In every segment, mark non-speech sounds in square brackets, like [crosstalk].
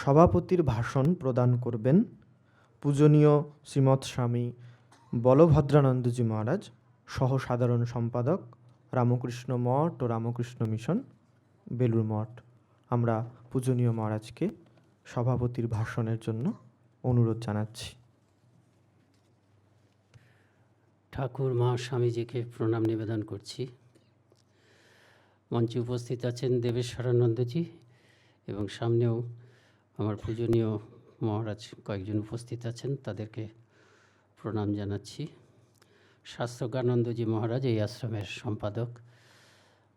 সভাপতির ভাষণ প্রদান করবেন পূজনীয় শ্রীমৎ স্বামী বলভদ্রানন্দজি মহারাজ সহ সাধারণ সম্পাদক রামকৃষ্ণ মঠ ও রামকৃষ্ণ মিশন বেলুর মঠ। আমরা পূজনীয় মহারাজকে সভাপতির ভাষণের জন্য অনুরোধ জানাচ্ছি। ঠাকুর মা স্বামীজিকে প্রণাম নিবেদন করছি। মঞ্চে উপস্থিত আছেন দেবেশ্বরানন্দজি এবং সামনেও আমার পূজনীয় মহারাজ কয়েকজন উপস্থিত আছেন, তাদেরকে প্রণাম জানাচ্ছি। শাস্ত্রজ্ঞানন্দজি মহারাজ, এই আশ্রমের সম্পাদক,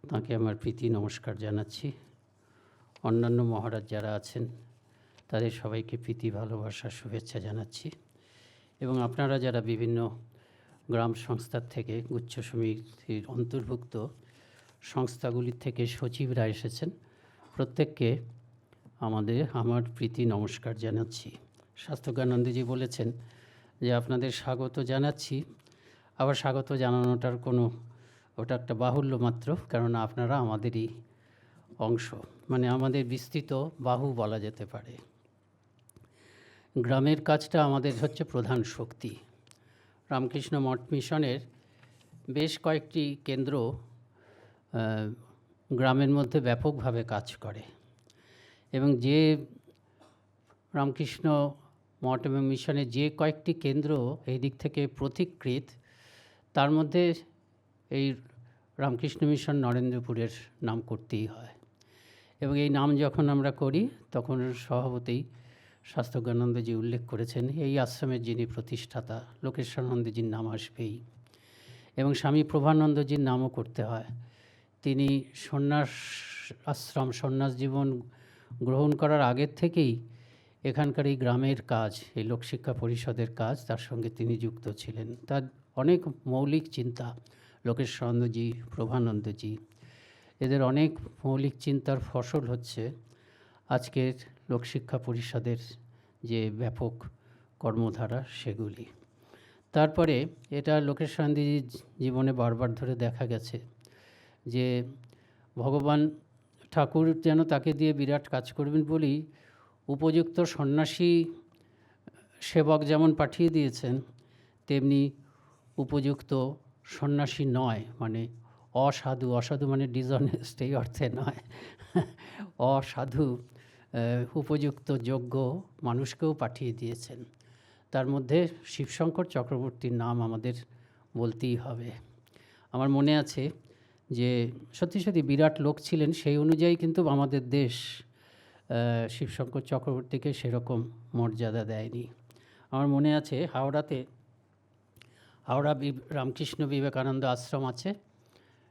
তাকে আমার প্রীতি নমস্কার জানাচ্ছি। অন্যান্য মহারাজ যারা আছেন, তাদের সবাইকে প্রীতি, ভালোবাসা, শুভেচ্ছা জানাচ্ছি। এবং আপনারা যারা বিভিন্ন গ্রাম সংস্থার থেকে, গুচ্ছ সমিতির অন্তর্ভুক্ত সংস্থাগুলির থেকে সচিবরা এসেছেন, প্রত্যেককে আমাদের, আমার প্রীতি নমস্কার জানাচ্ছি। স্বাস্থ্যজ্ঞানন্দজি বলেছেন যে, আপনাদের স্বাগত জানাচ্ছি। আবার স্বাগত জানানোটার কোনো, ওটা একটা বাহুল্য মাত্র, কেননা আপনারা আমাদেরই অংশ। মানে আমাদের বিস্তৃত বাহু বলা যেতে পারে। গ্রামের কাজটা আমাদের হচ্ছে প্রধান শক্তি। রামকৃষ্ণ মঠ মিশনের বেশ কয়েকটি কেন্দ্র গ্রামের মধ্যে ব্যাপকভাবে কাজ করে। এবং যে রামকৃষ্ণ মঠ এবং মিশনের যে কয়েকটি কেন্দ্র এই দিক থেকে প্রতিকৃত, তার মধ্যে এই রামকৃষ্ণ মিশন নরেন্দ্রপুরের নাম করতেই হয়। এবং এই নাম যখন আমরা করি, তখন সভাপতি শাস্ত্রজ্ঞানন্দজি উল্লেখ করেছেন, এই আশ্রমের যিনি প্রতিষ্ঠাতা, লোকেশ্বরানন্দজির নাম আসবেই। এবং স্বামী প্রভানন্দজির নামও করতে হয়। তিনি সন্ন্যাস, আশ্রম, সন্ন্যাস জীবন গ্রহণ করার আগের থেকেই এখানকার এই গ্রামের কাজ, এই লোকশিক্ষা পরিষদের কাজ তার সঙ্গে তিনি যুক্ত ছিলেন। তার অনেক মৌলিক চিন্তা লোকেশ্বরানন্দজি প্রভানন্দজি, এদের অনেক মৌলিক চিন্তার ফসল হচ্ছে আজকের লোকশিক্ষা পরিষদের যে ব্যাপক কর্মধারা সেগুলি। তারপরে এটা লোকেশ গান্ধীজির জীবনে বারবার ধরে দেখা গেছে যে ভগবান ঠাকুর যেন তাকে দিয়ে বিরাট কাজ করবেন বলেই উপযুক্ত সন্ন্যাসী সেবক যেমন পাঠিয়ে দিয়েছেন, তেমনি উপযুক্ত সন্ন্যাসী নয় মানে অসাধু অসাধু মানে ডিসঅনেস্ট এই অর্থে নয়, অসাধু উপযুক্ত যোগ্য মানুষকেও পাঠিয়ে দিয়েছেন। তার মধ্যে শিবশঙ্কর চক্রবর্তীর নাম আমাদের বলতেই হবে। আমার মনে আছে যে সত্যি সত্যি বিরাট লোক ছিলেন, সেই অনুযায়ী কিন্তু আমাদের দেশ শিবশঙ্কর চক্রবর্তীকে সেরকম মর্যাদা দেয়নি। আমার মনে আছে হাওড়াতে হাওড়া রামকৃষ্ণ বিবেকানন্দ আশ্রম আছে।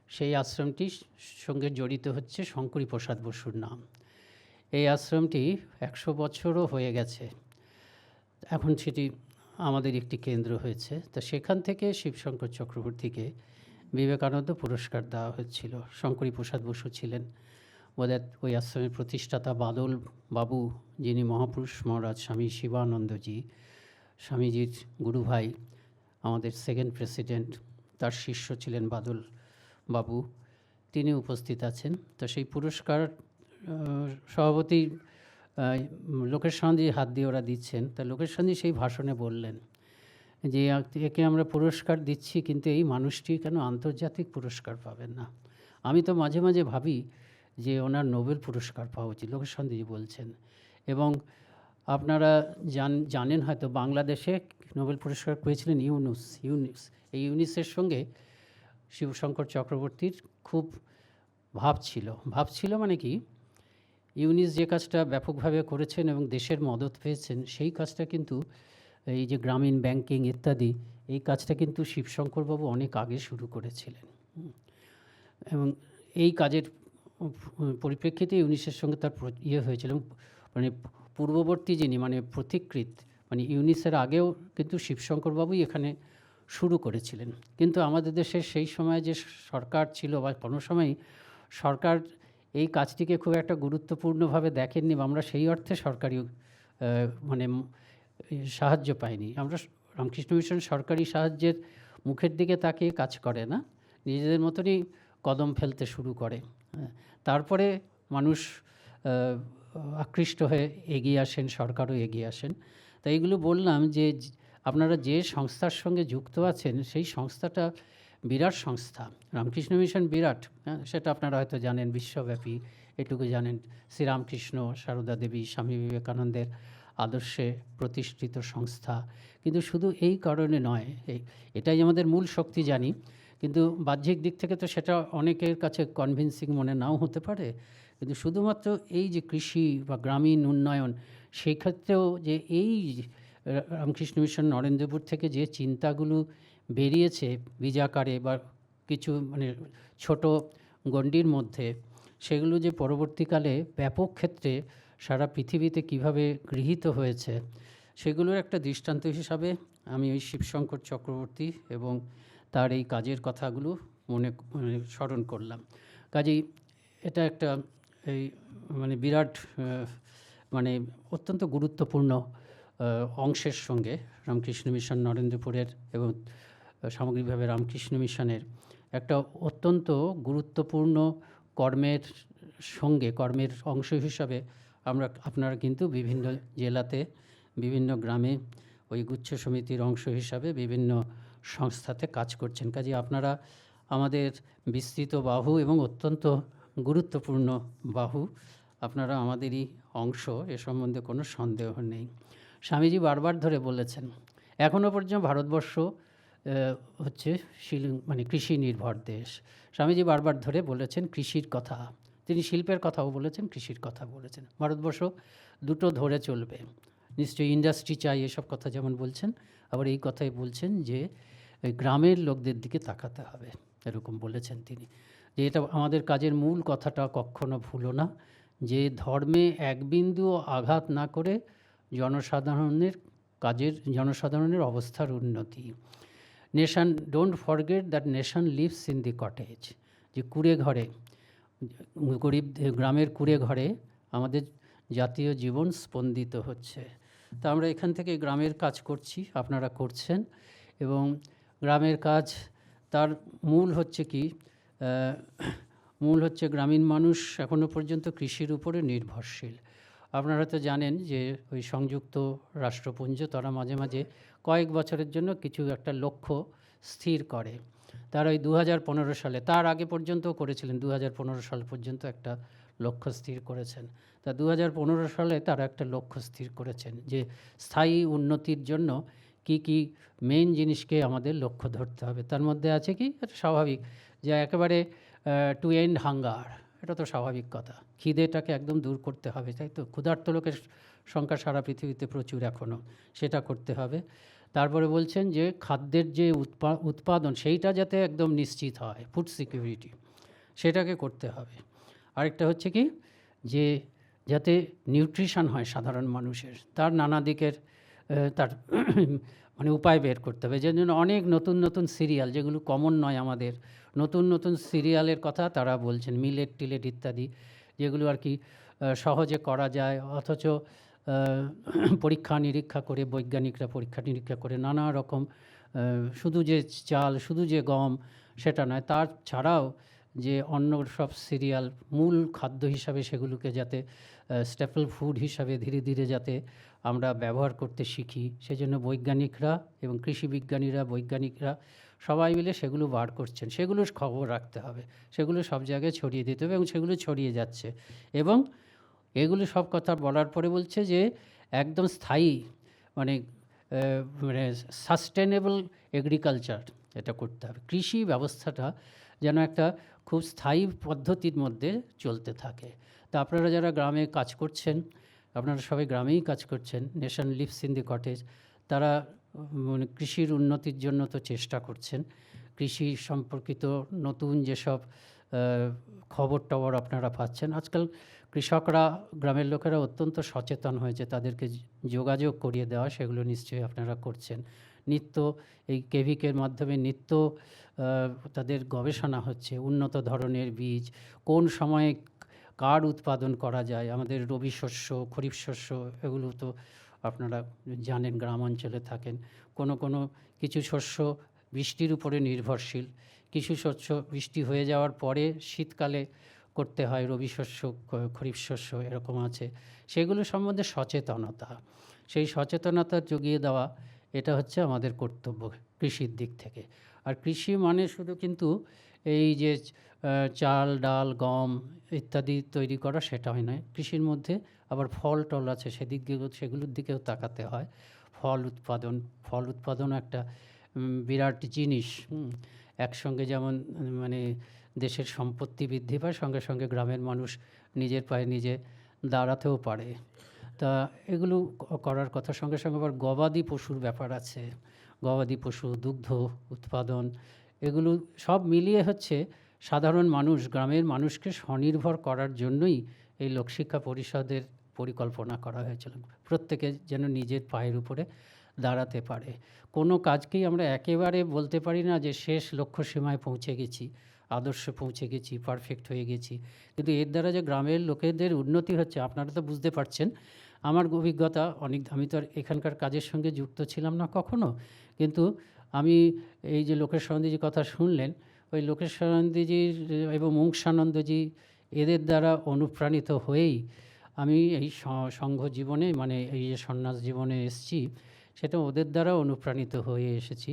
সেই আশ্রমটির সঙ্গে জড়িত হচ্ছে শঙ্করী প্রসাদ বসুর নাম। এই আশ্রমটি একশো বছরও হয়ে গেছে। এখন সেটি আমাদের একটি কেন্দ্র হয়েছে। তা সেখান থেকে শিবশঙ্কর চক্রবর্তীকে বিবেকানন্দ পুরস্কার দেওয়া হয়েছিল। শঙ্করী প্রসাদ বসু ছিলেন বোধহয় ওই আশ্রমের প্রতিষ্ঠাতা। বাদল বাবু যিনি মহাপুরুষ, মহারাজ স্বামী শিবানন্দজি, স্বামীজির গুরুভাই, আমাদের সেকেন্ড প্রেসিডেন্ট তার শিষ্য ছিলেন বাদল বাবু। তিনি উপস্থিত আছেন। তো সেই পুরস্কার সভাপতি লোকেশ সান্দি হাত দিয়ে ওরা দিচ্ছেন। তা লোকেশ সান্দি সেই ভাষণে বললেন যে একে আমরা পুরস্কার দিচ্ছি, কিন্তু এই মানুষটি কেন আন্তর্জাতিক পুরস্কার পাবেন না? আমি তো মাঝে মাঝে ভাবি যে ওনার নোবেল পুরস্কার পাওয়া উচিত লোকেশ সান্দিজি বলছেন। এবং আপনারা জান, জানেন হয়তো বাংলাদেশে নোবেল পুরস্কার পেয়েছিলেন ইউনুস, ইউনিস। এই ইউনিসের সঙ্গে শিবশঙ্কর চক্রবর্তীর খুব ভাব ছিল। ভাব ছিল মানে কি? ইউনিস যে কাজটা ব্যাপকভাবে করেছেন এবং দেশের মদত পেয়েছেন, সেই কাজটা কিন্তু এই যে গ্রামীণ ব্যাংকিং ইত্যাদি, এই কাজটা কিন্তু শিবশঙ্করবাবু অনেক আগে শুরু করেছিলেন। এবং এই কাজের পরিপ্রেক্ষিতে ইউনিসের সঙ্গে তার ইয়ে হয়েছিল মানে পূর্ববর্তী যিনি মানে প্রতিকৃত মানে ইউনিসের আগেও কিন্তু শিবশঙ্করবাবুই এখানে শুরু করেছিলেন। কিন্তু আমাদের দেশে সেই সময় যে সরকার ছিল বা কোনো সময় সরকার এই কাজটিকে খুব একটা গুরুত্বপূর্ণভাবে দেখেননি বা আমরা সেই অর্থে সরকারি মানে সাহায্য পাইনি আমরা রামকৃষ্ণ মিশন সরকারি সাহায্যের মুখের দিকে তাকিয়ে কাজ করে না। নিজেদের মতনই কদম ফেলতে শুরু করে। হ্যাঁ। তারপরে মানুষ আকৃষ্ট হয়ে এগিয়ে আসেন, সরকারও এগিয়ে আসেন। তো এইগুলো বললাম যে আপনারা যে সংস্থার সঙ্গে যুক্ত আছেন, সেই সংস্থাটা বিরাট সংস্থা। রামকৃষ্ণ মিশন বিরাট। হ্যাঁ সেটা আপনারা হয়তো জানেন, বিশ্বব্যাপী। এটুকু জানেন শ্রীরামকৃষ্ণ, সারদা দেবী, স্বামী বিবেকানন্দের আদর্শে প্রতিষ্ঠিত সংস্থা। কিন্তু শুধু এই কারণে নয় এটাই আমাদের মূল শক্তি জানি। কিন্তু বাহ্যিক দিক থেকে তো সেটা অনেকের কাছে কনভিন্সিং মনে নাও হতে পারে। কিন্তু শুধুমাত্র এই যে কৃষি বা গ্রামীণ উন্নয়ন, সেই ক্ষেত্রেও যে এই রামকৃষ্ণ মিশন নরেন্দ্রপুর থেকে যে চিন্তাগুলো বেরিয়েছে বিজাকারে বা কিছু মানে ছোট গণ্ডির মধ্যে, সেগুলো যে পরবর্তীকালে ব্যাপক ক্ষেত্রে সারা পৃথিবীতে কীভাবে গৃহীত হয়েছে, সেগুলোর একটা দৃষ্টান্ত হিসাবে আমি ওই শিবশঙ্কর চক্রবর্তী এবং তার এই কাজের কথাগুলো মনে স্মরণ করলাম। কাজেই এটা একটা এই মানে বিরাট মানে অত্যন্ত গুরুত্বপূর্ণ অংশের সঙ্গে রামকৃষ্ণ মিশন নরেন্দ্রপুরের এবং সামগ্রিকভাবে রামকৃষ্ণ মিশনের একটা অত্যন্ত গুরুত্বপূর্ণ কর্মের সঙ্গে, কর্মের অংশ হিসাবে আমরা আপনারা কিন্তু বিভিন্ন জেলাতে, বিভিন্ন গ্রামে ওই গুচ্ছ সমিতির অংশ হিসাবে বিভিন্ন সংস্থাতে কাজ করছেন। কাজে আপনারা আমাদের বিস্তৃত বাহু এবং অত্যন্ত গুরুত্বপূর্ণ বাহু, আপনারা আমাদেরই অংশ, এ সম্বন্ধে কোনো সন্দেহ নেই। স্বামীজি বারবার ধরে বলেছেন এখনও পর্যন্ত ভারতবর্ষ হচ্ছে শিল মানে কৃষি নির্ভর দেশ। স্বামীজি বারবার ধরে বলেছেন, কৃষির কথা। তিনি শিল্পের কথাও বলেছেন, কৃষির কথা বলেছেন। ভারতবর্ষ দুটো ধরে চলবে। নিশ্চয়ই ইন্ডাস্ট্রি চাই এসব কথা যেমন বলছেন, আবার এই কথাই বলছেন যে গ্রামের লোকদের দিকে তাকাতে হবে, এরকম বলেছেন তিনি। যে এটা আমাদের কাজের মূল কথাটা কখনো ভুলো না, যে ধর্মে এক বিন্দুও আঘাত না করে জনসাধারণের কাজের, জনসাধারণের অবস্থার উন্নতি। Nation don't forget that nation lives in the cottage যে কুড়ে ঘরে গরিব গ্রামের কুড়ে ঘরে আমাদের জাতীয় জীবন স্পন্দিত হচ্ছে। তা আমরা এখান থেকে গ্রামের কাজ করছি, আপনারা করছেন। এবং গ্রামের কাজ, তার মূল হচ্ছে কি মূল হচ্ছে গ্রামীণ মানুষ এখনও পর্যন্ত কৃষির উপরে নির্ভরশীল। আপনারা তো জানেন যে ওই সংযুক্ত রাষ্ট্রপুঞ্জ, তারা মাঝে মাঝে কয়েক বছরের জন্য কিছু একটা লক্ষ্য স্থির করে। তারা ওই দু হাজার পনেরো সালে, তার আগে পর্যন্ত করেছিলেন দু হাজার পনেরো সাল পর্যন্ত একটা লক্ষ্য স্থির করেছেন। তা দু হাজার পনেরো সালে তারা একটা লক্ষ্য স্থির করেছেন যে স্থায়ী উন্নতির জন্য কি কি মেন জিনিসকে আমাদের লক্ষ্য ধরতে হবে। তার মধ্যে আছে কি? স্বাভাবিক যে একেবারে টু এন্ড হাঙ্গার এটা তো স্বাভাবিক কথা। খিদেটাকে একদম দূর করতে হবে, তাই তো? ক্ষুধার্ত লোকের সংখ্যা সারা পৃথিবীতে প্রচুর এখনও সেটা করতে হবে। তারপরে বলছেন যে খাদ্যের যে উৎপা, উৎপাদন, সেইটা যাতে একদম নিশ্চিত হয় ফুড সিকিউরিটি সেটাকে করতে হবে। আরেকটা হচ্ছে কি, যে যাতে নিউট্রিশন হয় সাধারণ মানুষের, তার নানা দিকের তার [clears throat] মানে উপায় বের করতে হবে। যে জন্য অনেক নতুন নতুন সিরিয়াল যেগুলো কমন নয় আমাদের, নতুন নতুন সিরিয়ালের কথা তারা বলছেন মিলেট টিলেট ইত্যাদি, যেগুলো আর কি সহজে করা যায়, অথচ [clears throat] পরীক্ষা নিরীক্ষা করে, বৈজ্ঞানিকরা পরীক্ষা নিরীক্ষা করে, নানা রকম শুধু যে চাল, শুধু যে গম, সেটা নয়। তার ছাড়াও যে অন্য সব সিরিয়াল, মূল খাদ্য হিসাবে সেগুলোকে যাতে স্টেপল ফুড হিসাবে ধীরে ধীরে যাতে আমরা ব্যবহার করতে শিখি। সেজন্য বৈজ্ঞানিকরা এবং কৃষি বিজ্ঞানীরা, বৈজ্ঞানিকরা সবাই মিলে সেগুলো বার করছেন। সেগুলোর খবর রাখতে হবে। সেগুলো সব জায়গায় ছড়িয়ে দিতে হবে এবং সেগুলো ছড়িয়ে যাচ্ছে। এবং এগুলো সব কথা বলার পরে বলছে যে একদম স্থায়ী মানে মানে সাস্টেনেবল এগ্রিকালচার এটা করতে হবে। কৃষি ব্যবস্থাটা যেন একটা খুব স্থায়ী পদ্ধতির মধ্যে চলতে থাকে। তা আপনারা যারা গ্রামে কাজ করছেন, আপনারা সবাই গ্রামেই কাজ করছেন nation lives in the cottage তারা মানে কৃষির উন্নতির জন্য তো চেষ্টা করছেন। কৃষি সম্পর্কিত নতুন যেসব খবর টবর আপনারা পাচ্ছেন। আজকাল কৃষকরা, গ্রামের লোকেরা অত্যন্ত সচেতন হয়েছে তাদেরকে যোগাযোগ করিয়ে দেওয়া সেগুলো নিশ্চয়ই আপনারা করছেন। নিত্য, এই কেভিকের মাধ্যমে নিত্য তাদের গবেষণা হচ্ছে, উন্নত ধরনের বীজ, কোন সময়ে কার উৎপাদন করা যায়, আমাদের রবি শস্য, খরিফ শস্য, এগুলো তো আপনারা জানেন, গ্রাম অঞ্চলে থাকেন। কোনো কোনো কিছু শস্য বৃষ্টির উপরে নির্ভরশীল, কিছু শস্য বৃষ্টি হয়ে যাওয়ার পরে শীতকালে করতে হয়, রবি শস্য খরিফ শস্য এরকম আছে। সেগুলো সম্বন্ধে সচেতনতা। সেই সচেতনতা জুগিয়ে দেওয়া, এটা হচ্ছে আমাদের কর্তব্য কৃষির দিক থেকে। আর কৃষি মানে শুধু কিন্তু এই যে চাল, ডাল, গম ইত্যাদি তৈরি করা সেটা হয় নয়। কৃষির মধ্যে আবার ফল, টল আছে, সেদিক সেগুলোর দিকেও তাকাতে হয়। ফল উৎপাদন ফল উৎপাদন একটা বিরাট জিনিস। একসঙ্গে যেমন মানে দেশের সম্পত্তি বৃদ্ধি পায়, সঙ্গে সঙ্গে গ্রামের মানুষ নিজের পায়ে নিজে দাঁড়াতেও পারে। তা এগুলো করার কথা। সঙ্গে সঙ্গে আবার গবাদি পশুর ব্যাপার আছে। গবাদি পশু, দুগ্ধ উৎপাদন, এগুলো সব মিলিয়ে হচ্ছে সাধারণ মানুষ, গ্রামের মানুষকে স্বনির্ভর করার জন্যই এই লোকশিক্ষা পরিষদের পরিকল্পনা করা হয়েছিল। প্রত্যেকে যেন নিজের পায়ের উপরে দাঁড়াতে পারে। কোনো কাজকেই আমরা একেবারে বলতে পারি না যে শেষ লক্ষ্য সীমায় পৌঁছে গেছি। আদর্শে পৌঁছে গেছি পারফেক্ট হয়ে গেছি। কিন্তু এর দ্বারা যে গ্রামের লোকেদের উন্নতি হচ্ছে, আপনারা তো বুঝতে পারছেন। আমার অভিজ্ঞতা, অনেক আমি তো আর এখানকার কাজের সঙ্গে যুক্ত ছিলাম না কখনো। কিন্তু আমি এই যে লোকেশ সন্ধিজি কথা শুনলেন, ওই লোকেশ সন্ধিজির এবং মুংসানন্দজি এদের দ্বারা অনুপ্রাণিত হয়েই আমি এই সংঘ জীবনে মানে এই যে সন্ন্যাস জীবনে এসেছি, সেটা ওদের দ্বারা অনুপ্রাণিত হয়ে এসেছি।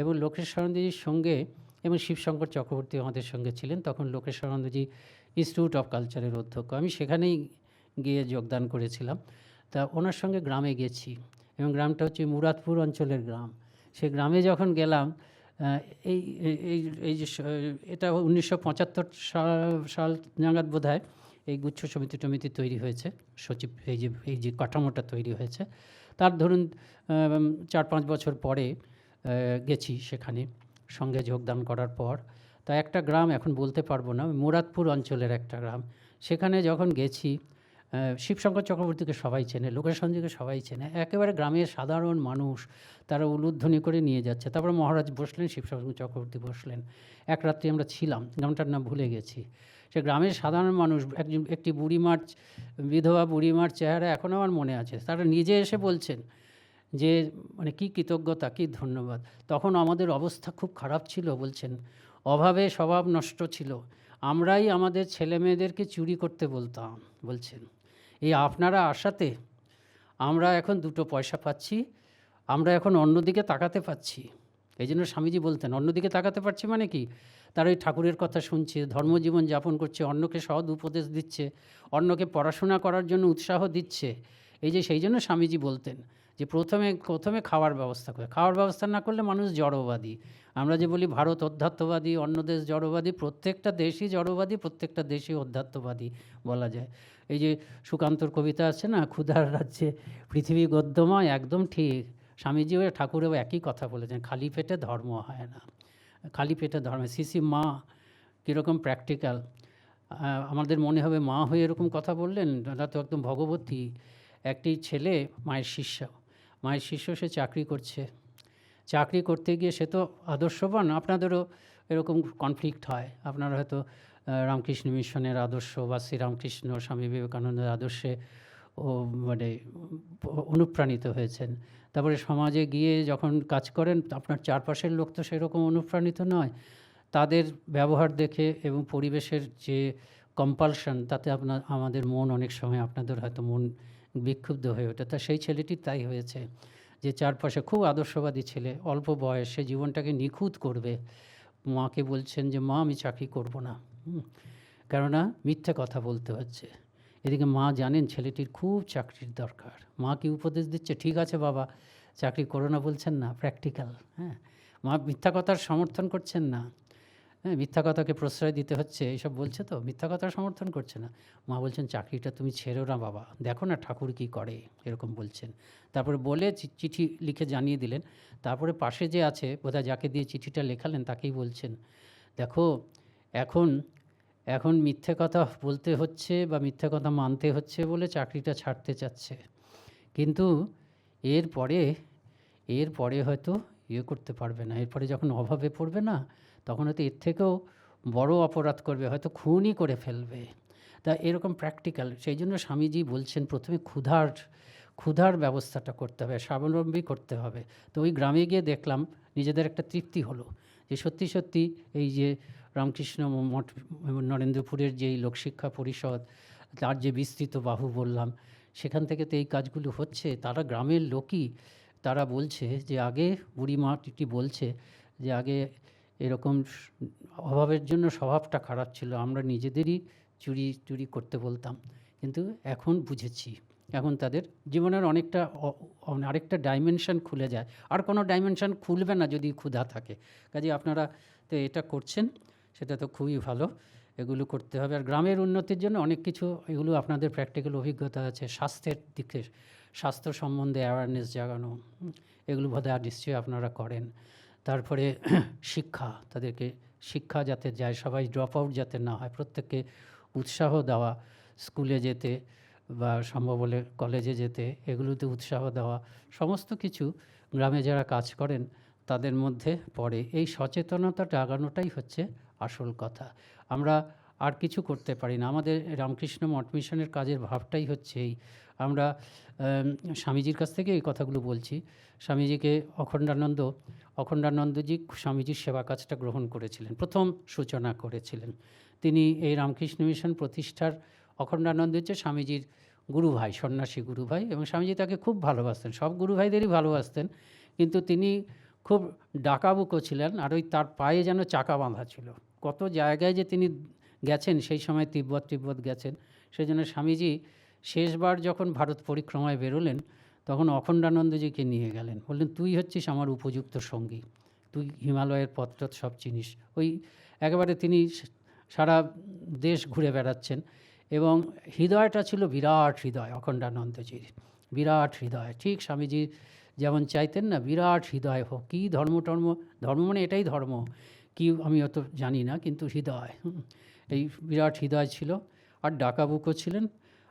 এবং লোকেশ্বরানন্দজির সঙ্গে এবং শিবশঙ্কর চক্রবর্তী আমাদের সঙ্গে ছিলেন। তখন লোকেশ্বরানন্দজি ইনস্টিটিউট অফ কালচারের অধ্যক্ষ। আমি সেখানেই গিয়ে যোগদান করেছিলাম। তা ওনার সঙ্গে গ্রামে গেছি এবং গ্রামটা হচ্ছে মুরাদপুর অঞ্চলের গ্রাম। সে গ্রামে যখন গেলাম এই এই- এই এই যে এটা উনিশশো পঁচাত্তর সাল নাগাদ বোধ হয় এই গুচ্ছ সমিতি টমিতি তৈরি হয়েছে। সচিব, এই যে এই যে কাঠামোটা তৈরি হয়েছে। তার ধরুন চার পাঁচ বছর পরে গেছি সেখানে। সঙ্গে যোগদান করার পর, তা একটা গ্রাম, এখন বলতে পারব না মুরাদপুর অঞ্চলের একটা গ্রাম। সেখানে যখন গেছি শিবশঙ্কর চক্রবর্তীকে সবাই চেনে লোকেশ সঞ্জয়কে সবাই চেনে। একেবারে গ্রামের সাধারণ মানুষ, তারা উলুধ্বনি করে নিয়ে যাচ্ছে। তারপর মহারাজ বসলেন, শিবশঙ্কর চক্রবর্তী বসলেন। এক রাত্রি আমরা ছিলাম, গ্রামটার নাম ভুলে গেছি। সে গ্রামের সাধারণ মানুষ, একজন, একটি বুড়িমার, বিধবা বুড়িমার চেহারা এখন আমার মনে আছে। তারা নিজে এসে বলছেন যে মানে কি কৃতজ্ঞতা, কী ধন্যবাদ। তখন আমাদের অবস্থা খুব খারাপ ছিল বলছেন। অভাবে স্বভাব নষ্ট ছিল। আমরাই আমাদের ছেলে মেয়েদেরকে চুরি করতে বলতাম বলছেন। এই আপনারা আসাতে আমরা এখন দুটো পয়সা পাচ্ছি, আমরা এখন অন্যদিকে তাকাতে পাচ্ছি। এই জন্য স্বামীজি বলতেন, অন্যদিকে তাকাতে পারছি মানে কি? তারা ওই ঠাকুরের কথা শুনছে, ধর্মজীবন যাপন করছে, অন্যকে সৎ উপদেশ দিচ্ছে, অন্যকে পড়াশোনা করার জন্য উৎসাহ দিচ্ছে। এই যে, সেই জন্য স্বামীজি বলতেন। যে প্রথমে প্রথমে খাওয়ার ব্যবস্থা করে। খাওয়ার ব্যবস্থা না করলে মানুষ জড়বাদী। আমরা যে বলি ভারত অধ্যাত্মবাদী, অন্য দেশ জড়বাদী, প্রত্যেকটা দেশই জড়বাদী, প্রত্যেকটা দেশই অধ্যাত্মবাদী বলা যায়। এই যে সুকান্তর কবিতা আছে না ক্ষুধার রাজ্যে পৃথিবী গদ্যময় একদম ঠিক। স্বামীজিও ঠাকুরেও একই কথা বলেছেন, খালি পেটে ধর্ম হয় না। খালি পেটে ধর্ম সিসি মা কীরকম প্র্যাকটিক্যাল আমাদের মনে হবে মা হয়ে এরকম কথা বললেন, দাদা তো একদম ভগবতী। একটি ছেলে, মায়ের শিষ্য। মায়ের শিষ্য সে চাকরি করছে। চাকরি করতে গিয়ে সে তো আদর্শবান, আপনাদেরও এরকম কনফ্লিক্ট হয়। আপনারা হয়তো রামকৃষ্ণ মিশনের আদর্শ বা শ্রীরামকৃষ্ণ স্বামী বিবেকানন্দের আদর্শে ও মানে অনুপ্রাণিত হয়েছেন। তারপরে সমাজে গিয়ে যখন কাজ করেন, আপনার চারপাশের লোক তো সেরকম অনুপ্রাণিত নয়। তাদের ব্যবহার দেখে এবং পরিবেশের যে কম্পালশন তাতে আপনার, আমাদের মন অনেক সময় আপনাদের হয়তো মন বিক্ষুব্ধ হয়ে ওঠে। তা সেই ছেলেটি তাই হয়েছে যে চারপাশে খুব আদর্শবাদী ছেলে, অল্প বয়স সে জীবনটাকে নিখুঁত করবে। মাকে বলছেন যে, মা, আমি চাকরি করব না। কেননা মিথ্যে কথা বলতে হচ্ছে। এদিকে মা জানেন ছেলেটির খুব চাকরির দরকার। মা কি উপদেশ দিচ্ছে? ঠিক আছে বাবা, চাকরি করো না বলছেন না প্র্যাকটিক্যাল হ্যাঁ। মা মিথ্যা কথার সমর্থন করছেন না। হ্যাঁ মিথ্যা কথাকে প্রশ্রয় দিতে হচ্ছে এইসব বলছে তো, মিথ্যা কথার সমর্থন করছে না। মা বলছেন, চাকরিটা তুমি ছেড়ো না বাবা, দেখো না ঠাকুর কি করে, এরকম বলছেন। তারপরে বলে চিঠি লিখে জানিয়ে দিলেন। তারপরে পাশে যে আছে, বোধহয় যাকে দিয়ে চিঠিটা লেখালেন, তাকেই বলছেন। দেখো, এখন এখন মিথ্যে কথা বলতে হচ্ছে বা মিথ্যে কথা মানতে হচ্ছে বলে চাকরিটা ছাড়তে চাচ্ছে। কিন্তু এরপরে এরপরে হয়তো ইয়ে করতে পারবে না। এরপরে যখন অভাবে পড়বে না তখন হয়তো এর থেকেও বড় অপরাধ করবে, হয়তো খুনই করে ফেলবে। তা এরকম প্র্যাকটিক্যাল সেই জন্য স্বামীজি বলছেন, প্রথমে ক্ষুধার ক্ষুধার ব্যবস্থাটা করতে হবে, স্বাবলম্বী করতে হবে। তো ওই গ্রামে গিয়ে দেখলাম, নিজেদের একটা তৃপ্তি হলো যে সত্যি সত্যি এই যে রামকৃষ্ণ মঠ, নরেন্দ্রপুরের যেই লোকশিক্ষা পরিষদ, তার যে বিস্তৃত বাহু বললাম, সেখান থেকে তো এই কাজগুলো হচ্ছে। তারা গ্রামের লোকই, তারা বলছে যে, আগে বুড়ি বুড়িমাটি বলছে যে, আগে এরকম অভাবের জন্য স্বভাবটা খারাপ ছিল। আমরা নিজেদেরই চুরি চুরি করতে বলতাম। কিন্তু এখন বুঝেছি, এখন তাদের জীবনের অনেকটা অ- আরেকটা ডাইমেনশান খুলে যায়। আর কোনো ডাইমেনশান খুলবে না যদি ক্ষুধা থাকে। কাজে আপনারা তো এটা করছেন, সেটা তো খুবই ভালো। এগুলো করতে হবে। আর গ্রামের উন্নতির জন্য অনেক কিছু, এগুলো আপনাদের প্র্যাকটিক্যাল অভিজ্ঞতা আছে। স্বাস্থ্যের দিকে, স্বাস্থ্য সম্বন্ধে অ্যাওয়ারনেস জাগানো, এগুলো বোধহয় নিশ্চয়ই আপনারা করেন। তারপরে [clears throat] শিক্ষা, তাদেরকে শিক্ষা যাতে যায়, সবাই ড্রপ আউট যাতে না হয়, প্রত্যেককে উৎসাহ দেওয়া স্কুলে যেতে বা সম্ভব হলে কলেজে যেতে, এগুলোতে উৎসাহ দেওয়া, সমস্ত কিছু গ্রামে যারা কাজ করেন, তাদের মধ্যে পড়ে। এই সচেতনতা জাগানোটাই হচ্ছে আসল কথা। আমরা আর কিছু করতে পারি না। আমাদের রামকৃষ্ণ মঠ মিশনের কাজের ভাবটাই হচ্ছে এই। আমরা স্বামীজির কাছ থেকে এই কথাগুলো বলছি। স্বামীজিকে অখণ্ডানন্দ, অখণ্ডানন্দজি স্বামীজির সেবা কাজটা গ্রহণ করেছিলেন, প্রথম সূচনা করেছিলেন। তিনি এই রামকৃষ্ণ মিশন প্রতিষ্ঠার অখণ্ডানন্দ হচ্ছে স্বামীজির গুরু ভাই সন্ন্যাসী গুরু ভাই এবং স্বামীজি তাকে খুব ভালোবাসতেন, সব গুরু ভাইদেরই ভালোবাসতেন। কিন্তু তিনি খুব ডাকাবুকো ছিলেন আর ওই তার পায়ে যেন চাকা বাঁধা ছিল। কত জায়গায় যে তিনি গেছেন, সেই সময় তিব্বত তিব্বত গেছেন। সেই জন্য স্বামীজি শেষবার যখন ভারত পরিক্রমায় বেরোলেন, তখন অখণ্ডানন্দজিকে নিয়ে গেলেন। বললেন, তুই হচ্ছিস আমার উপযুক্ত সঙ্গী। তুই হিমালয়ের পথটথ সব চিনিস। ওই একেবারে তিনি সারা দেশ ঘুরে বেড়াচ্ছেন এবং হৃদয়টা ছিল বিরাট হৃদয় অখণ্ডানন্দজির। বিরাট হৃদয়। ঠিক স্বামীজি যেমন চাইতেন না, বিরাট হৃদয় হোক। কী ধর্ম টর্ম, ধর্ম মানে এটাই ধর্ম। কি আমি অত জানি না, কিন্তু হৃদয়। এই বিরাট হৃদয় ছিল। আর ডাকাবুকও ছিলেন।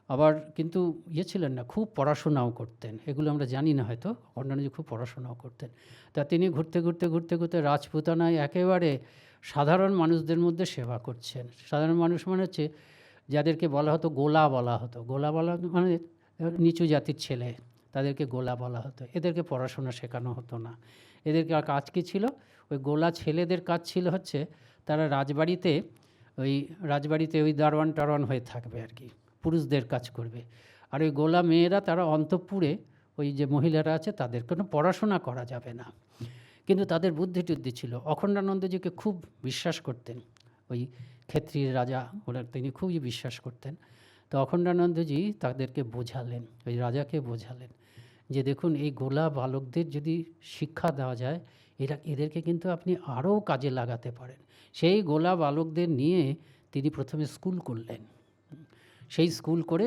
আবার কিন্তু ইয়ে ছিলেন না, খুব পড়াশোনাও করতেন। এগুলো আমরা জানি না হয়তো, অন্যান্য খুব পড়াশোনাও করতেন। তা তিনি ঘুরতে ঘুরতে ঘুরতে ঘুরতে রাজপুতানায় একেবারে সাধারণ মানুষদের মধ্যে সেবা করছেন। সাধারণ মানুষ মানে হচ্ছে, যাদেরকে বলা হতো গোলা বলা হতো। গোলা বলা মানে নিচু জাতির ছেলে, তাদেরকে গোলা বলা হতো। এদেরকে পড়াশোনা শেখানো হতো না। এদেরকে আর কাজ কী ছিল? ওই গোলা ছেলেদের কাজ ছিল হচ্ছে, তারা রাজবাড়িতে, ওই রাজবাড়িতে ওই দারওয়ান টারওয়ান হয়ে থাকবে আর কি। পুরুষদের কাজ করবে। আর ওই গোলা মেয়েরা, তারা অন্তঃপুরে ওই যে মহিলারা আছে, তাদের কোনো পড়াশোনা করা যাবে না। কিন্তু তাদের বুদ্ধি টুদ্ধি ছিল। অখণ্ডানন্দজিকে খুব বিশ্বাস করতেন। ওই ক্ষেত্রীর রাজা ওরা তিনি খুবই বিশ্বাস করতেন। তো অখণ্ডানন্দজি তাদেরকে বোঝালেন, ওই রাজাকে বোঝালেন যে দেখুন, এই গোলা বালকদের যদি শিক্ষা দেওয়া যায়, এরা, এদেরকে কিন্তু আপনি আরও কাজে লাগাতে পারেন। সেই গোলা বালকদের নিয়ে তিনি প্রথমে স্কুল করলেন। সেই স্কুল করে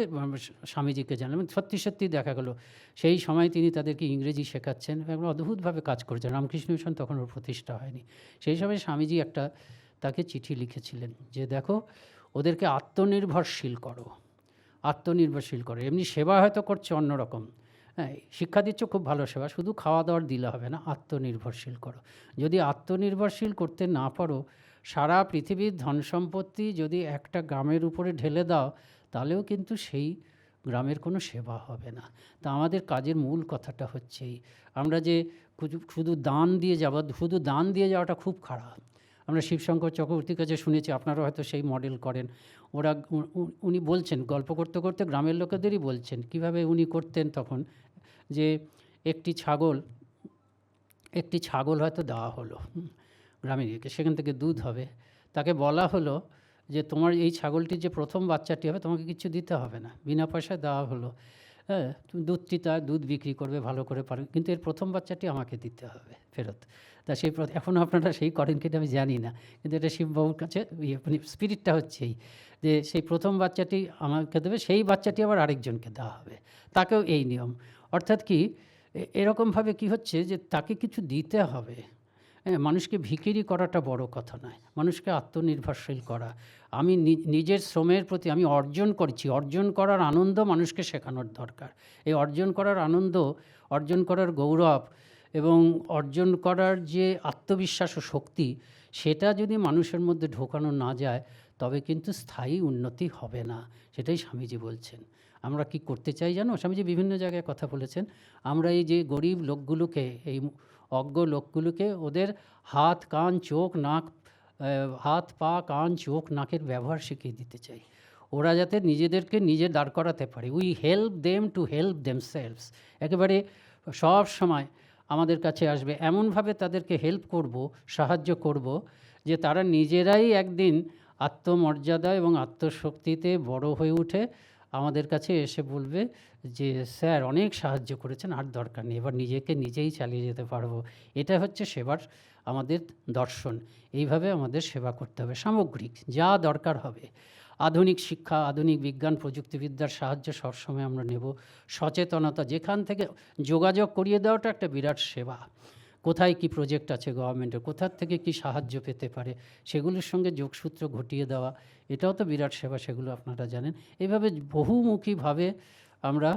স্বামীজিকে জানালেন সত্যি সত্যি দেখা গেলো, সেই সময় তিনি তাদেরকে ইংরেজি শেখাচ্ছেন এবং অদ্ভুতভাবে কাজ করেছেন। রামকৃষ্ণ মিশন তখন ওর প্রতিষ্ঠা হয়নি। সেই সময় স্বামীজি একটা তাকে চিঠি লিখেছিলেন যে, দেখো, ওদেরকে আত্মনির্ভরশীল করো। আত্মনির্ভরশীল করো। এমনি সেবা হয়তো করছে অন্যরকম হ্যাঁ শিক্ষা দিচ্ছ, খুব ভালো সেবা। শুধু খাওয়া দাওয়ার দিলে হবে না, আত্মনির্ভরশীল করো। যদি আত্মনির্ভরশীল করতে না পারো, সারা পৃথিবীর ধন সম্পত্তি যদি একটা গ্রামের উপরে ঢেলে দাও তাহলেও কিন্তু সেই গ্রামের কোনো সেবা হবে না। তা আমাদের কাজের মূল কথাটা হচ্ছেই, আমরা যে শুধু- দান দিয়ে যাওয়া, শুধু দান দিয়ে যাওয়াটা খুব খারাপ। আমরা শিবশঙ্কর চক্রবর্তীর কাছে শুনেছি, আপনারা হয়তো সেই মডেল করেন। ওরা উনি বলছেন, গল্প করতে করতে গ্রামের লোকেদেরই বলছেন, কীভাবে উনি করতেন তখন, যে একটি ছাগল একটি ছাগল হয়তো দেওয়া হলো গ্রামে সেখান থেকে দুধ হবে। তাকে বলা হলো যে তোমার এই ছাগলটির যে প্রথম বাচ্চাটি হবে, তোমাকে কিছু দিতে হবে না। বিনা পয়সায় দেওয়া হলো। হ্যাঁ তুমি দুধটি তার দুধ বিক্রি করবে, ভালো করে পারে, কিন্তু এর প্রথম বাচ্চাটি আমাকে দিতে হবে ফেরত। তা সেই এখনও আপনারা সেই করেন কিনা আমি জানি না। কিন্তু এটা শিববাবুর কাছে মানে স্পিরিটটা হচ্ছেই যে সেই প্রথম বাচ্চাটি আমাকে দেবে, সেই বাচ্চাটি আবার আরেকজনকে দেওয়া হবে। তাকেও এই নিয়ম। অর্থাৎ কি এরকমভাবে কি হচ্ছে যে তাকে কিছু দিতে হবে। মানুষকে ভিখিরি করাটা বড় কথা নয়। মানুষকে আত্মনির্ভরশীল করা। আমি নিজের শ্রমের প্রতি আমি অর্জন করছি। অর্জন করার আনন্দ মানুষকে শেখানোর দরকার। এই অর্জন করার আনন্দ, অর্জন করার গৌরব এবং অর্জন করার যে আত্মবিশ্বাস ও শক্তি, সেটা যদি মানুষের মধ্যে ঢোকানো না যায়, তবে কিন্তু স্থায়ী উন্নতি হবে না। সেটাই স্বামীজি বলছেন। আমরা কি করতে চাই জানো? স্বামীজি বিভিন্ন জায়গায় কথা বলেছেন। আমরা এই যে গরিব লোকগুলোকে, এই অজ্ঞ লোকগুলোকে ওদের হাত, কান, চোখ, নাক হাত, পা, কান, চোখ, নাকের ব্যবহার শিখিয়ে দিতে চাই। ওরা যাতে নিজেদেরকে নিজে দাঁড় করাতে পারে। We help them to help themselves একেবারে সব সময় আমাদের কাছে আসবে। এমনভাবে তাদেরকে হেল্প করব, সাহায্য করব যে তারা নিজেরাই একদিন আত্মমর্যাদা এবং আত্মশক্তিতে বড় হয়ে উঠে আমাদের কাছে এসে বলবে যে, স্যার, অনেক সাহায্য করেছেন, আর দরকার নেই। এবার নিজেকে নিজেই চালিয়ে যেতে পারব। এটা হচ্ছে সেবার, আমাদের দর্শন। এইভাবে আমাদের সেবা করতে হবে। সামগ্রিক, যা দরকার হবে। আধুনিক শিক্ষা, আধুনিক বিজ্ঞান, প্রযুক্তিবিদ্যার সাহায্য সবসময় আমরা নেব। সচেতনতা, যেখান থেকে যোগাযোগ করিয়ে দেওয়াটা একটা বিরাট সেবা। কোথায় কি প্রজেক্ট আছে গভর্নমেন্টের কোথার থেকে কি সাহায্য পেতে পারে? সেগুলোর সঙ্গে যোগসূত্র ঘটিয়ে দেওয়া, এটাও তো বিরাট সেবা, সেগুলো আপনারা জানেন। এইভাবে বহুমুখীভাবে আমরা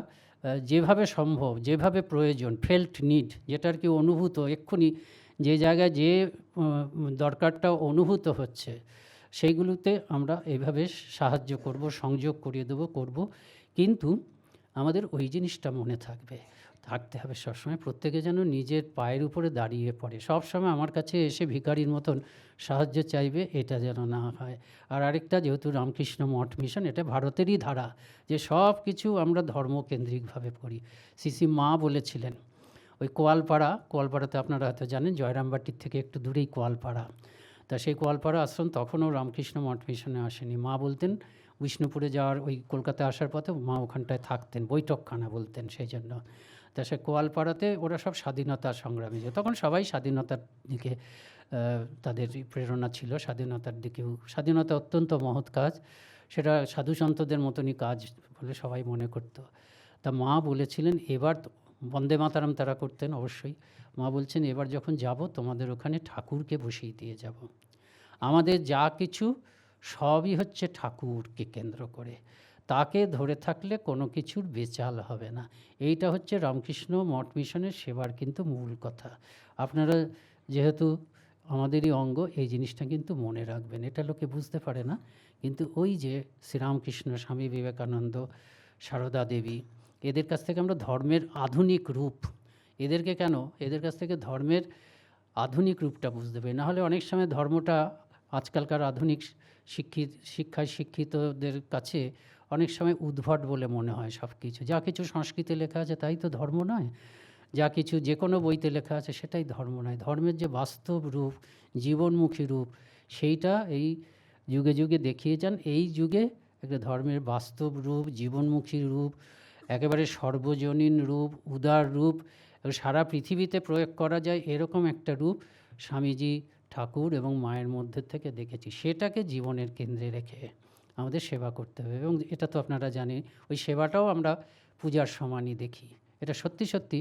যেভাবে সম্ভব, যেভাবে প্রয়োজন ফেল্ট নিড যেটার কি অনুভূত, এক্ষুনি যে জায়গায় যে দরকারটা অনুভূত হচ্ছে, সেইগুলোতে আমরা এইভাবে সাহায্য করব, সংযোগ করিয়ে দেবো, করব। কিন্তু আমাদের ওই জিনিসটা মনে থাকবে। থাকতে হবে সবসময়। প্রত্যেকে যেন নিজের পায়ের উপরে দাঁড়িয়ে পড়ে। সবসময় আমার কাছে এসে ভিখারির মতন সাহায্য চাইবে, এটা যেন না হয়। আর আরেকটা, যেহেতু রামকৃষ্ণ মঠ মিশন এটা ভারতেরই ধারা যে সব কিছু আমরা ধর্মকেন্দ্রিকভাবে করি। সিসি মা বলেছিলেন, ওই কোয়ালপাড়া, কোয়ালপাড়াতে আপনারা হয়তো জানেন, জয়রামবাটির থেকে একটু দূরেই কোয়ালপাড়া। তা সেই কোয়ালপাড়া আশ্রম তখনও রামকৃষ্ণ মঠ মিশনে আসেনি। মা বলতেন, বিষ্ণুপুরে যাওয়ার ওই কলকাতা আসার পথে মা ওখানটায় থাকতেন, বৈঠকখানা বলতেন সেই জন্য। সে কোয়ালপাড়াতে ওরা সব স্বাধীনতা সংগ্রামী। তখন সবাই স্বাধীনতার দিকে তাদের প্রেরণা ছিল, স্বাধীনতার দিকেও, স্বাধীনতা অত্যন্ত মহৎ কাজ, সেটা সাধুসন্তদের মতনই কাজ বলে সবাই মনে করতো। তা মা বলেছিলেন, এবার বন্দে মাতারাম তারা করতেন অবশ্যই। মা বলছেন, এবার যখন যাব, তোমাদের ওখানে ঠাকুরকে বসিয়ে দিয়ে যাব। আমাদের যা কিছু সবই হচ্ছে ঠাকুরকে কেন্দ্র করে। তাকে ধরে থাকলে কোনো কিছুর বেচাল হবে না। এইটা হচ্ছে রামকৃষ্ণ মঠ মিশনের সেবার কিন্তু মূল কথা। আপনারা যেহেতু আমাদেরই অঙ্গ, এই জিনিসটা কিন্তু মনে রাখবেন। এটা লোকে বুঝতে পারে না। কিন্তু ওই যে শ্রীরামকৃষ্ণ, স্বামী বিবেকানন্দ, সারদা দেবী, এদের কাছ থেকে আমরা ধর্মের আধুনিক রূপ, এদেরকে কেন? এদের কাছ থেকে ধর্মের আধুনিক রূপটা বুঝতে পারি। নাহলে অনেক সময় ধর্মটা আজকালকার আধুনিক শিক্ষিত, শিক্ষায় শিক্ষিতদের কাছে অনেক সময় উদ্ভট বলে মনে হয় সব কিছু। যা কিছু সংস্কৃতে লেখা আছে তাই তো ধর্ম নয়। যা কিছু যে কোনো বইতে লেখা আছে সেটাই ধর্ম নয়। ধর্মের যে বাস্তব রূপ, জীবনমুখী রূপ, সেইটা এই যুগে যুগে দেখিয়ে যান। এই যুগে একটা ধর্মের বাস্তব রূপ, জীবনমুখী রূপ, একেবারে সর্বজনীন রূপ, উদার রূপ সারা পৃথিবীতে প্রয়োগ করা যায় এরকম একটা রূপ স্বামীজি ঠাকুর এবং মায়ের মধ্যে থেকে দেখেছি। সেটাকে জীবনের কেন্দ্রে রেখে। আমাদের সেবা করতে হবে। এবং এটা তো আপনারা জানেন, ওই সেবাটাও আমরা পূজার সমানই দেখি। এটা সত্যি সত্যি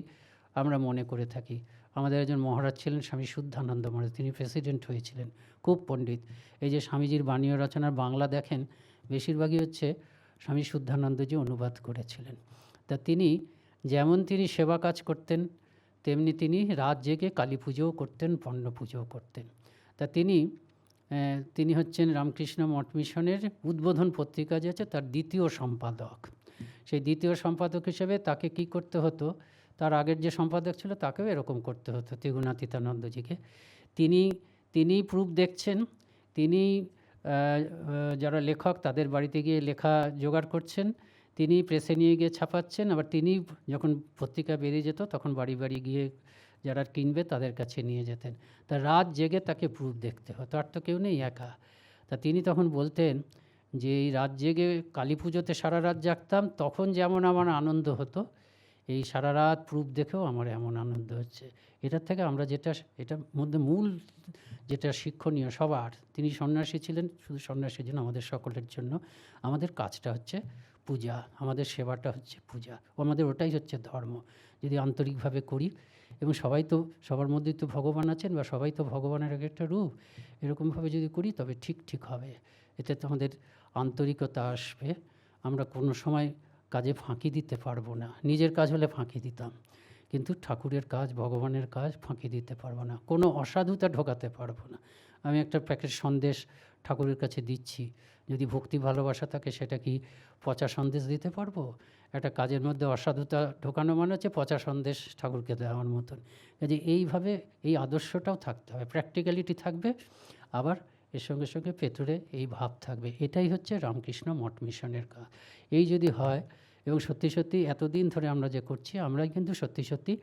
আমরা মনে করে থাকি। আমাদের একজন মহারাজ ছিলেন স্বামী শুদ্ধানন্দ মহারাজ, তিনি প্রেসিডেন্ট হয়েছিলেন, খুব পণ্ডিত। এই যে স্বামীজির বাণীয় রচনার বাংলা দেখেন, বেশিরভাগই হচ্ছে স্বামী শুদ্ধানন্দজি অনুবাদ করেছিলেন। তা তিনি যেমন তিনি সেবা কাজ করতেন, তেমনি তিনি রাত জেগে কালী পুজোও করতেন পণ্য পুজোও করতেন। তা তিনি তিনি হচ্ছেন রামকৃষ্ণ মঠ মিশনের উদ্বোধন পত্রিকা যে আছে তার দ্বিতীয় সম্পাদক। সেই দ্বিতীয় সম্পাদক হিসেবে তাকে কি করতে হতো? তার আগের যে সম্পাদক ছিল তাকেও এরকম করতে হতো, ত্রিগুণাতীতানন্দজিকে। তিনি তিনি প্রুফ দেখছেন, তিনি যারা লেখক তাদের বাড়িতে গিয়ে লেখা জোগাড় করছেন, তিনি প্রেসে নিয়ে গিয়ে ছাপাচ্ছেন, আবার তিনি যখন পত্রিকা বেরিয়ে যেত তখন বাড়ি বাড়ি গিয়ে যারা কিনবে তাদের কাছে নিয়ে যেতেন। তা রাত জেগে তাকে প্রুফ দেখতে হতো আর তো কেউ নেই একা। তা তিনি তখন বলতেন যে, এই রাত জেগে কালী পুজোতে সারা রাত জাগতাম, তখন যেমন আমার আনন্দ হতো, এই সারা রাত প্রুফ দেখেও আমার এমন আনন্দ হচ্ছে। এটার থেকে আমরা যেটা এটার মধ্যে মূল যেটা শিক্ষণীয় সবার, তিনি সন্ন্যাসী ছিলেন, শুধু সন্ন্যাসী জন্য আমাদের সকলের জন্য আমাদের কাজটা হচ্ছে পূজা, আমাদের সেবাটা হচ্ছে পূজা আমাদের ওটাই হচ্ছে ধর্ম। যদি আন্তরিকভাবে করি এবং সবাই তো, সবার মধ্যেই তো ভগবান আছেন বা সবাই তো ভগবানের এক একটা রূপ, এরকমভাবে যদি করি তবে ঠিক ঠিক হবে। এতে তো আমাদের আন্তরিকতা আসবে। আমরা কোনো সময় কাজে ফাঁকি দিতে পারব না। নিজের কাজ হলে ফাঁকি দিতাম। কিন্তু ঠাকুরের কাজ, ভগবানের কাজ ফাঁকি দিতে পারব না। কোনো অসাধুতা ঢোকাতে পারব না। আমি একটা প্যাকেট সন্দেশ ঠাকুরের কাছে দিচ্ছি। যদি ভক্তি ভালোবাসা থাকে সেটা কি পচা সন্দেশ দিতে পারব? একটা কাজের মধ্যে অসাধুতা ঢোকানো মানে হচ্ছে পচা সন্দেশ ঠাকুরকে দেওয়ার মতন। কাজে এইভাবে এই আদর্শটাও থাকতে হবে প্র্যাকটিক্যালিটি থাকবে, আবার এর সঙ্গে সঙ্গে ভেতরে এই ভাব থাকবে। এটাই হচ্ছে রামকৃষ্ণ মঠ মিশনের কাজ। এই যদি হয়, এবং সত্যি সত্যি এতদিন ধরে আমরা যে করছি, আমরাই কিন্তু সত্যি সত্যি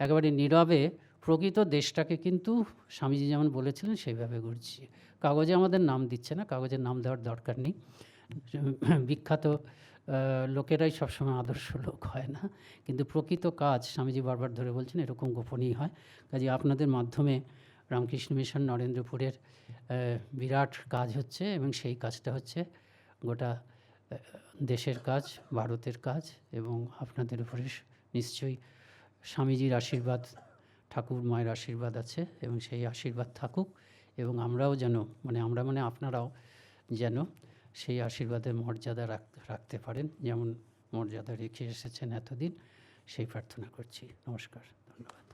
একেবারে নীরবে প্রকৃত দেশটাকে কিন্তু স্বামীজি যেমন বলেছিলেন, সেইভাবে ঘুরছি কাগজে আমাদের নাম দিচ্ছে না, কাগজের নাম দেওয়ার দরকার নেই। বিখ্যাত লোকেরাই সবসময় আদর্শ লোক হয় না। কিন্তু প্রকৃত কাজ স্বামীজি বারবার ধরে বলছেন, এরকম গোপনীয় হয়। কাজে আপনাদের মাধ্যমে রামকৃষ্ণ মিশন নরেন্দ্রপুরের বিরাট কাজ হচ্ছে এবং সেই কাজটা হচ্ছে গোটা দেশের কাজ, ভারতের কাজ এবং আপনাদের উপরে নিশ্চয়ই স্বামীজির আশীর্বাদ, ঠাকুর মায়ের আশীর্বাদ আছে এবং সেই আশীর্বাদ থাকুক এবং আমরাও যেন মানে আমরা মানে আপনারাও যেন সেই আশীর্বাদের মর্যাদা রাখ- রাখতে পারেন। যেমন মর্যাদা রেখে এসেছেন এতদিন, সেই প্রার্থনা করছি। নমস্কার, ধন্যবাদ।